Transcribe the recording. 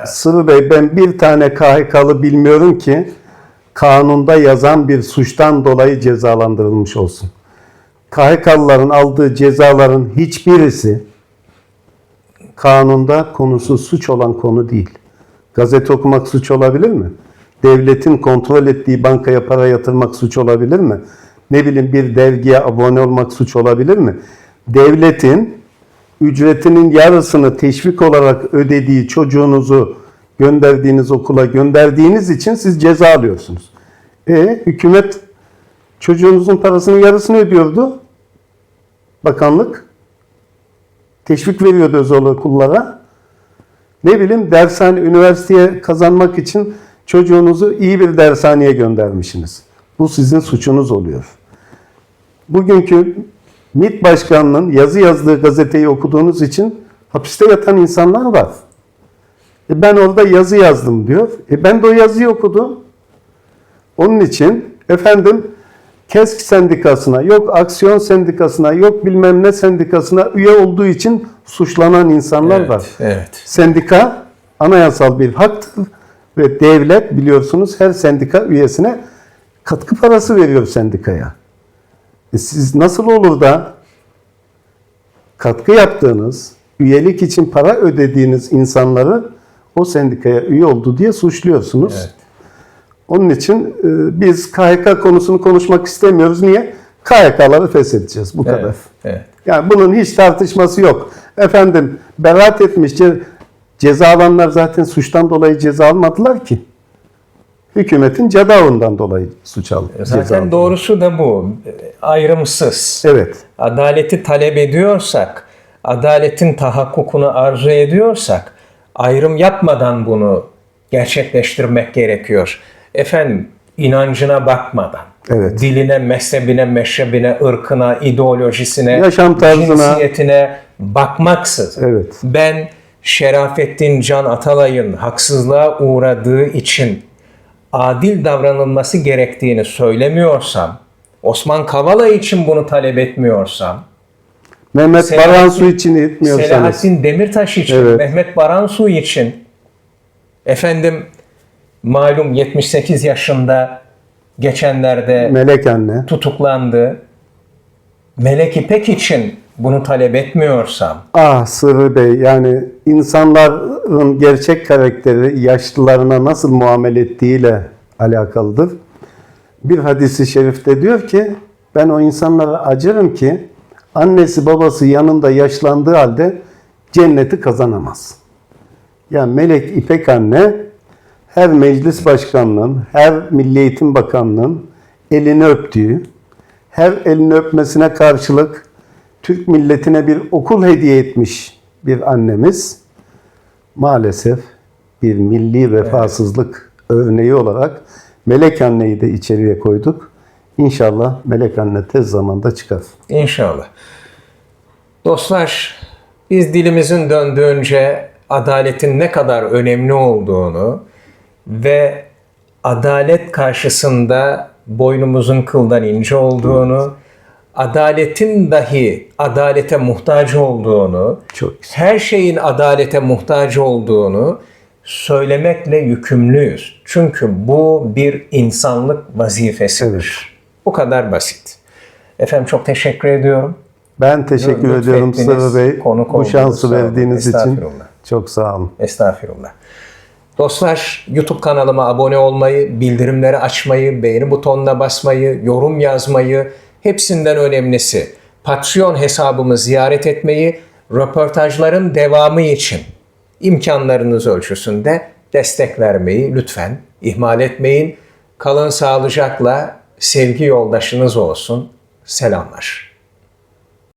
lazım. Sıvı Bey ben bir tane KHK'lı bilmiyorum ki kanunda yazan bir suçtan dolayı cezalandırılmış olsun. KHK'lıların aldığı cezaların hiçbirisi kanunda konusu suç olan konu değil. Gazete okumak suç olabilir mi? Devletin kontrol ettiği bankaya para yatırmak suç olabilir mi? Ne bileyim bir dergiye abone olmak suç olabilir mi? Devletin ücretinin yarısını teşvik olarak ödediği çocuğunuzu gönderdiğiniz okula gönderdiğiniz için siz ceza alıyorsunuz. E hükümet çocuğunuzun parasının yarısını ödüyordu. Bakanlık teşvik veriyordu özel okullara. Ne bileyim dershane, üniversiteye kazanmak için çocuğunuzu iyi bir dershaneye göndermişsiniz. Bu sizin suçunuz oluyor. Bugünkü MİT Başkanı'nın yazı yazdığı gazeteyi okuduğunuz için hapiste yatan insanlar var. E ben orada yazı yazdım diyor. E ben de o yazıyı okudum. Onun için efendim KESK sendikasına, yok aksiyon sendikasına, yok bilmem ne sendikasına üye olduğu için suçlanan insanlar var. Evet. Sendika anayasal bir haktır ve devlet biliyorsunuz her sendika üyesine katkı parası veriyor sendikaya. E siz nasıl olur da katkı yaptığınız, üyelik için para ödediğiniz insanları o sendikaya üye oldu diye suçluyorsunuz. Evet. Onun için e, biz KHK konusunu konuşmak istemiyoruz. Niye? KHK'ları feshedeceğiz. Bu kadar. Evet. evet. Yani bunun hiç tartışması yok. Efendim beraat etmiş ce- ceza alanlar zaten suçtan dolayı ceza almadılar ki. Hükümetin cedavından dolayı suç aldı. ceza Zaten aldı. doğrusu da bu. Ayrımsız. Evet. Adaleti talep ediyorsak, adaletin tahakkukunu arzu ediyorsak, ayrım yapmadan bunu gerçekleştirmek gerekiyor. Efendim, inancına bakmadan, Evet. diline, mezhebine, meşrebine, ırkına, ideolojisine, Yaşam tarzına. cinsiyetine bakmaksızın. Evet. Ben Şerafettin Can Atalay'ın haksızlığa uğradığı için adil davranılması gerektiğini söylemiyorsam, Osman Kavala için bunu talep etmiyorsam, Mehmet Selahattin- Baransu için etmiyorsanız. Selahattin Demirtaş için, Evet. Mehmet Baransu için, efendim malum 78 yaşında geçenlerde Melek anne. tutuklandı. Melek İpek için bunu talep etmiyorsam, Ah Sırrı Bey yani insanların gerçek karakteri yaşlılarına nasıl muamele ettiğiyle alakalıdır. Bir hadisi şerifte diyor ki ben o insanlara acırım ki annesi babası yanında yaşlandığı halde cenneti kazanamaz. Yani Melek İpek anne her meclis başkanının, her Milli Eğitim Bakanlığı'nın elini öptüğü, her elini öpmesine karşılık Türk milletine bir okul hediye etmiş bir annemiz maalesef bir milli vefasızlık örneği olarak Melek Anne'yi de içeriye koyduk. İnşallah Melek Anne tez zamanda çıkar. İnşallah. Dostlar, biz dilimizin döndüğünce adaletin ne kadar önemli olduğunu ve adalet karşısında boynumuzun kıldan ince olduğunu, adaletin dahi adalete muhtaç olduğunu, Çok her şeyin adalete muhtaç olduğunu söylemekle yükümlüyüz. Çünkü bu bir insanlık vazifesidir. Bu kadar basit. Efendim çok teşekkür ediyorum. Ben teşekkür Lütfettiniz, ediyorum Sırrı Bey. Bu şansı verdiğiniz için çok sağ olun. Estağfirullah. Dostlar YouTube kanalıma abone olmayı, bildirimleri açmayı, beğeni butonuna basmayı, yorum yazmayı, hepsinden önemlisi Patreon hesabımı ziyaret etmeyi, röportajların devamı için imkanlarınız ölçüsünde destek vermeyi lütfen ihmal etmeyin. Kalın sağlıcakla sevgi yoldaşınız olsun. Selamlar.